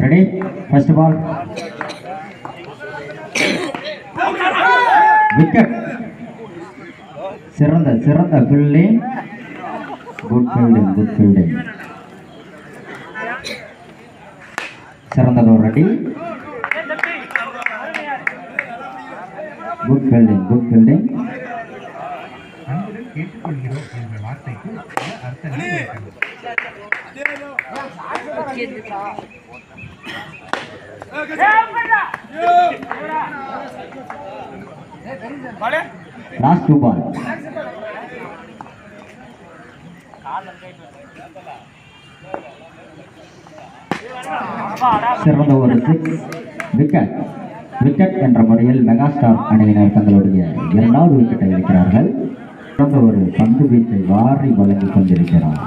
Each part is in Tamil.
ரெடி ஃபர்ஸ்ட் பால் விக்கெட் சிறந்த சிறந்த fielding good fielding good fielding சிறந்ததோர் ready good fielding good fielding கேட்டுக்கொள்கிறோம் என்ற வார்த்தைக்கு அர்த்தம் அர்த்தங்கள் இருக்கிறது லாஸ்ட் டூ பால் சிறந்த ஒரு விக்கெட் விக்கெட் என்ற முறையில் மெகாஸ்டார் அணியினர் தங்களுடைய இரண்டாவது விக்கெட்டை எடுக்கிறார்கள். சிறந்த ஒரு பந்து வீச்சை வாரி வழங்கிக் கொண்டிருக்கிறார்.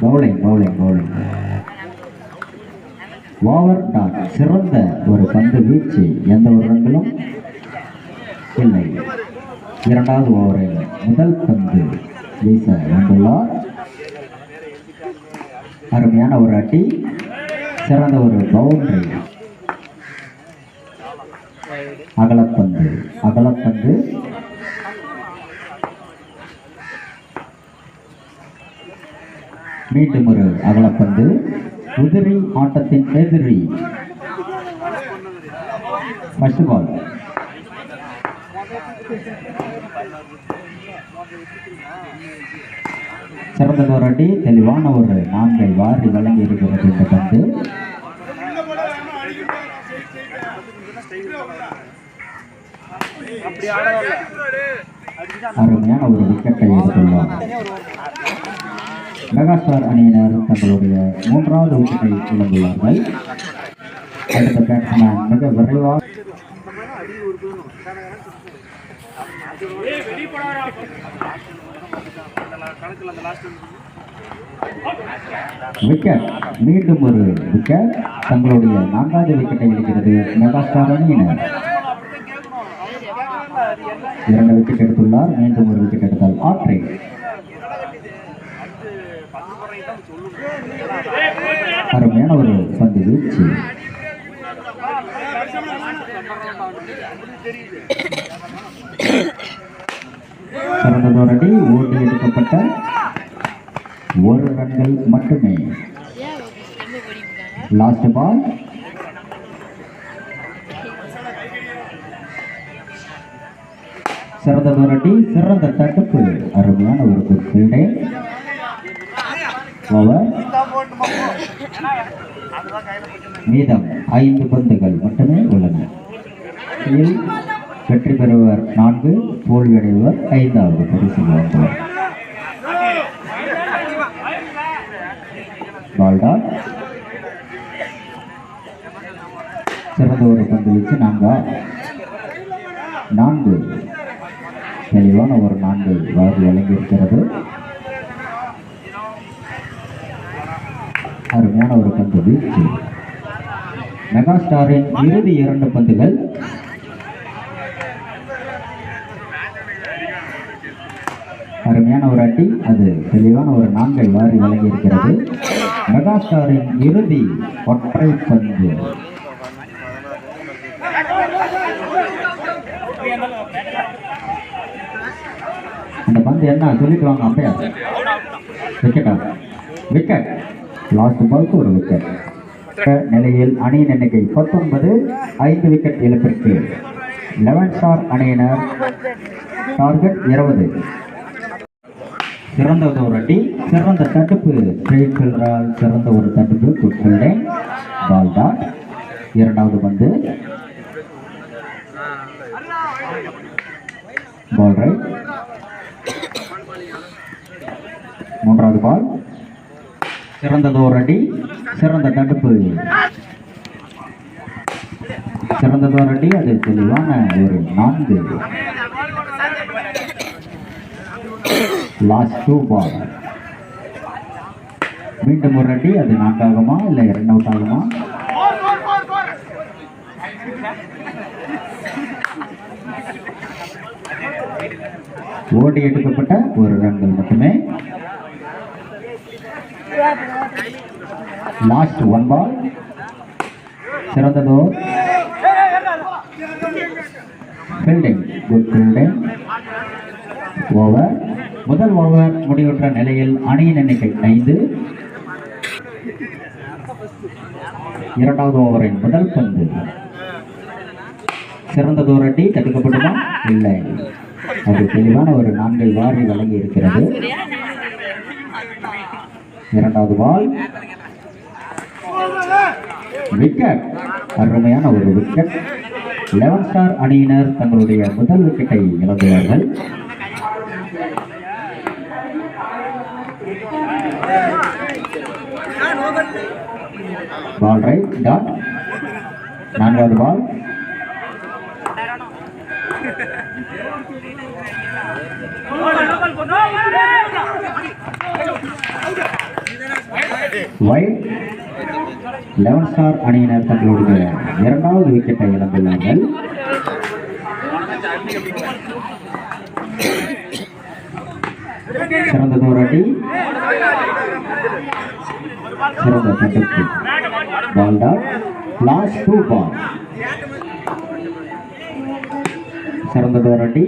Bowling bowling bowling over dot சிறந்த ஒரு பந்து வீச்சு. எந்த ஒரு ரன்களும் இல்லை. இரண்டாவது ஓவரில் முதல் பந்து வீச வந்துள்ளார். அருமையான ஒரு அடி. சிறந்த ஒரு பவுண்டரி. அகலப்பந்து அகலப்பந்து. மீண்டும் ஒரு அகலப்பந்து. உதிரி ஆட்டத்தின் எதிரி. ஃபர்ஸ்ட் பால் சிறந்த ஒரு அடி தெளிவான ஒரு நான்கை வாரி வழங்கி இருக்கிறது இந்த பந்து. அருமையான ஒரு விக்கெட்டை எடுத்துள்ளார். மெகாஸ்டார் அணியினர் தங்களுடைய மூன்றாவது விக்கெட்டை இழந்துள்ளார்கள். அடுத்த பேட்ஸ்மேன் மிக விரைவாக விக்கெட் மீண்டும் ஒரு விக்கெட் தங்களுடைய நான்காவது விக்கெட்டை எடுக்கிறது மெகாஸ்டார் அணியினர். இரண்டு விக்கெட் எடுத்துள்ளார். மீண்டும் ஒரு விக்கெட் எடுத்தால் ஆற்றை. அருமையான ஒரு பந்து வீழ்ச்சி சிறந்ததோர் அடி ஓட்டி எடுக்கப்பட்ட ஒரு ரன்கள் மட்டுமே. லாஸ்ட் பால் சிறந்த அடி சிறந்த தடுப்பு. அருமையான ஒரு குட் ஓவர் மீதம் ஐந்து பந்துகள் மட்டுமே உள்ளன. இதில் வெற்றி பெறுவர் நான்கு தோல்வியடைவர் ஐந்தாவது. பரிசு வாங்குவார் பால்டால் சிறந்த ஒரு பந்து வீச்சு நான்கா. நான்கு. தெளிவான ஒரு நான்கு. வாரி வழங்கியிருக்கிறது. அருமையான ஒரு பந்து மெகா மெகாஸ்டாரின் இறுதி இரண்டு பந்துகள். அருமையான ஒரு அட்டி அது தெளிவான ஒரு நான்கை வாரி வழங்கியிருக்கிறது. மெகாஸ்டாரின் இறுதி ஒற்றை பந்து. அந்த பந்து என்ன? சொல்லிட்டு வாங்க அப்பயா விக்கெட்டா விக்கெட் லாஸ்ட் பால்க்கு ஒரு விக்கெட் நிலையில் அணியின் எண்ணிக்கை பத்தொன்பது ஐந்து விக்கெட் இழப்பிற்கு. லெவன் ஸ்டார் அணியினர். டார்கெட் இருபது. சிறந்த ஒரு அடி சிறந்த தடுப்பு. ஸ்ட்ரெயிட் சிறந்த ஒரு தடுப்பு குட் பால் தான் இரண்டாவது பந்து. பால் ரைட் மூன்றாவது பால் சிறந்ததோர் அடி சிறந்த தடுப்பு. சிறந்ததோர் அடி அது தெளிவான ஒரு நான்கு. லாஸ்ட் டூ பால் மீண்டும் ஒரு அடி அது நான்காகுமா இல்லை இரண்டு அவுட் ஆகுமா ஓடி எடுக்கப்பட்ட ஒரு ரன்கள் மட்டுமே. லாஸ்ட் ஒன் பால் சிறந்ததோ ஃபீல்டிங் குட் ஃபீல்டிங் ஓவர் முதல் ஓவர் முடிவுற்ற நிலையில் அணியின் எண்ணிக்கை ஐந்து. இரண்டாவது ஓவரின் முதல் பந்து. சிறந்த தூரட்டி தடுக்கப்பட்டுமா இல்லை. அது தெளிவான ஒரு நான்கை வாரி வழங்கி இருக்கிறது. இரண்டாவது பால். விக்கெட். அருமையான ஒரு விக்கெட். லெவன் ஸ்டார் அணியினர் தங்களுடைய முதல் விக்கெட்டை இழந்துள்ளார்கள் பால் ரைட் டாட் நான்காவது பால் வைட் லெவன் ஸ்டார் அணியினர் தங்களுடைய இரண்டாவது விக்கெட்டை இழந்துள்ளார்கள். சிறந்த தோராட்டி சிறந்த தட்டுக்கு. Ball dot last two ball சிறந்த தோராட்டி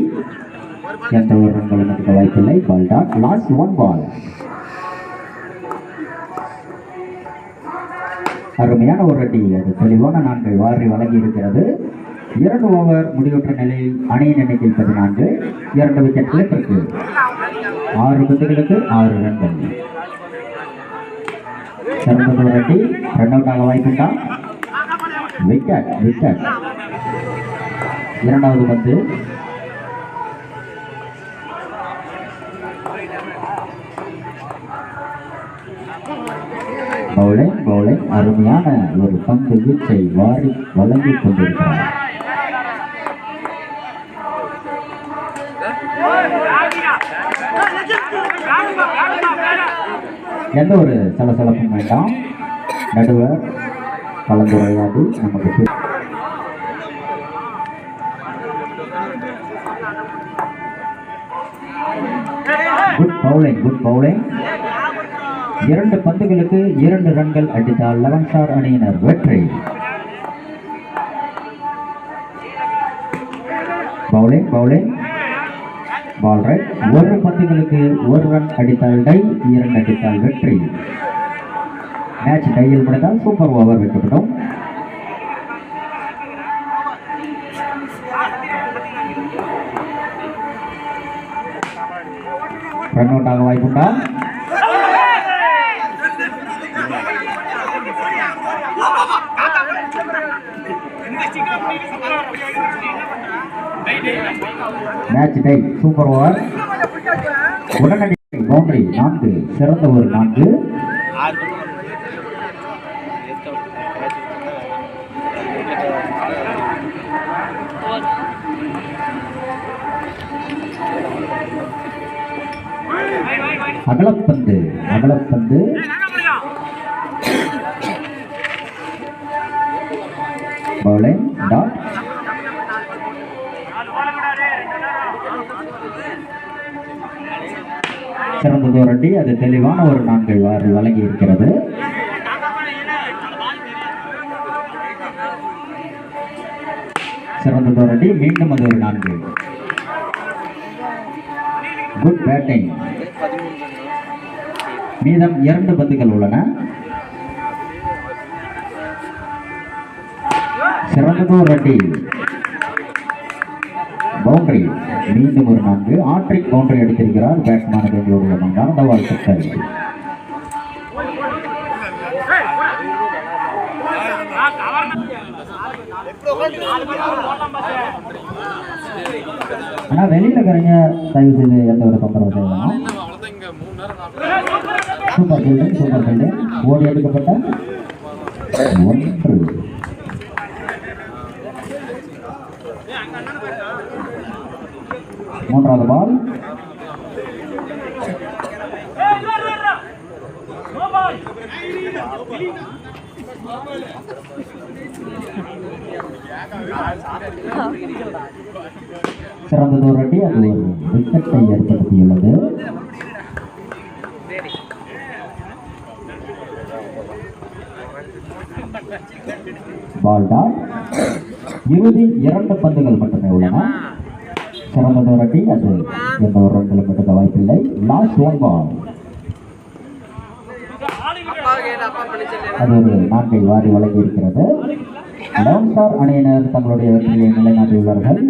எந்த ஒரு ரன்களும் எடுக்க வாய்ப்பில்லை. Ball dot last one ball அருமையான ஒரு அடி. அது தெளிவான நான்கை. வாரி வழங்கி இருக்கிறது. இரண்டு ஓவர் முடிவுற்ற நிலையில் அணியின் எண்ணிக்கை பதினான்கு. இரண்டு விக்கெட் இழப்பிற்கு ஆறு பந்துகளுக்கு ஆறு ரன்கள். சிறந்த ஒரு அடி. ரன் அவுட் ஆக வாய்ப்புண்டா விக்கெட் விக்கெட் இரண்டாவது பந்து. பவுலிங் பவுலிங் அருமையான ஒரு பந்து வீச்சை வாரி வழங்கிக் கொண்டிருக்கிறார். எந்த ஒரு சலசலப்பும் வேண்டாம். நடுவர் கலந்துரையாடி நமக்கு குட் பவுலிங் குட் பவுலிங் இரண்டு பந்துகளுக்கு இரண்டு ரன்கள் அடித்தால் லெவன் ஸ்டார் அணியினர். வெற்றி. Bowling bowling. பால் ரைட் ஒரு பந்துகளுக்கு ஒரு ரன் அடித்தால் டை இரண்டு அடித்தால் வெற்றி. மேட்ச் டையில் முடிந்தால் சூப்பர் ஓவர் வைக்கப்படும். ரன் அவுட் ஆக வாய்ப்புண்டா? மேட்ச் டை சூப்பர் ஓவர் உடனடி பவுண்டரி நான்கு சிறந்த ஒரு நான்கு. அகலப்பந்து அகலப்பந்து. பவுலிங் டாட் அடி அது தெளிவான ஒரு நான்கு வாரி வழங்கி இருக்கிறது சிறந்தது ஒரு அடி மீண்டும் அது ஒரு நான்கு. குட் பேட்டிங் மீதம் இரண்டு பந்துகள் உள்ளன. சிறந்ததோர் ஒரு அடி பவுண்டரி மீண்டும் ஒரு நான்கு ஆற்றை பவுண்டரி அடித்திருக்கிறார் பேட்ஸ்மேன் எங்களுடைய மனமார்ந்த வாழ்த்துக்கள் ஆனா வெளியில இருக்கிறவங்க தயவு செய்து எந்த ஒரு தொந்தரவு செய்யலாம் சூப்பர் பில்டிங் சூப்பர் பில்டிங் ஓடி எடுக்கப்பட்ட ஒன்று. மூன்றாவது பால் சிறந்தது ஒரு அடி அது ஒரு விக்கெட்டை ஏற்படுத்தியுள்ளது. பால் டாட் இறுதி இரண்டு பந்துகள் மட்டுமே உள்ளன. சிறந்தது ஒரு அது எந்த ஒரு ரன்களும் எடுக்க வாய்ப்பில்லை. லாஸ்ட் ஒன் பால் அது ஒரு நாட்டை வாரி வழங்கி இருக்கிறது லவன் ஸ்டார் அணியினர் தங்களுடைய வெற்றியை நிலைநாட்டியுள்ளார்கள்